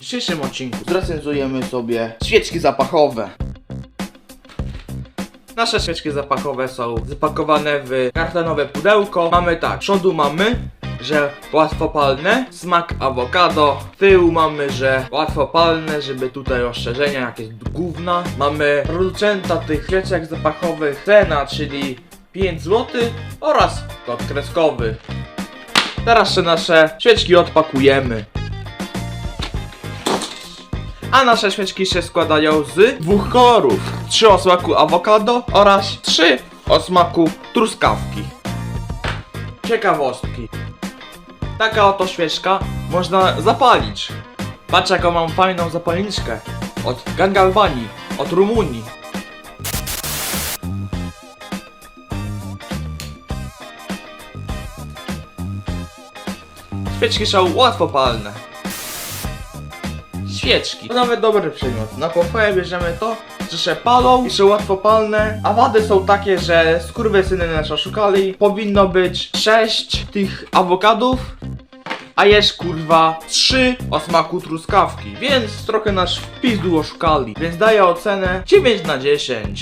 W dzisiejszym odcinku zrecenzujemy sobie świeczki zapachowe. Nasze świeczki zapachowe są zapakowane w kartonowe pudełko. Mamy tak, przodu mamy, że łatwopalne, smak awokado, tył mamy, że łatwopalne, żeby tutaj rozszerzenia, jakieś gówna. Mamy producenta tych świeczek zapachowych, cena, czyli 5 zł oraz kod kreskowy. Teraz jeszcze nasze świeczki odpakujemy. A nasze świeczki się składają z dwóch kolorów. Trzy o smaku awokado oraz trzy o smaku truskawki. Ciekawostki. Taka oto świeczka można zapalić. Patrz jaką mam fajną zapalniczkę. Od Gangalbanii, od Rumunii. Świeczki są łatwopalne. Świeczki. To nawet dobry przedmiot. Na pochwałę bierzemy to, że się palą i są łatwopalne, a wady są takie, że skurwysyny nas oszukali. Powinno być 6 tych awokadów, a jest kurwa 3 o smaku truskawki, więc trochę nasz w oszukali. Więc daję ocenę 9 na 10.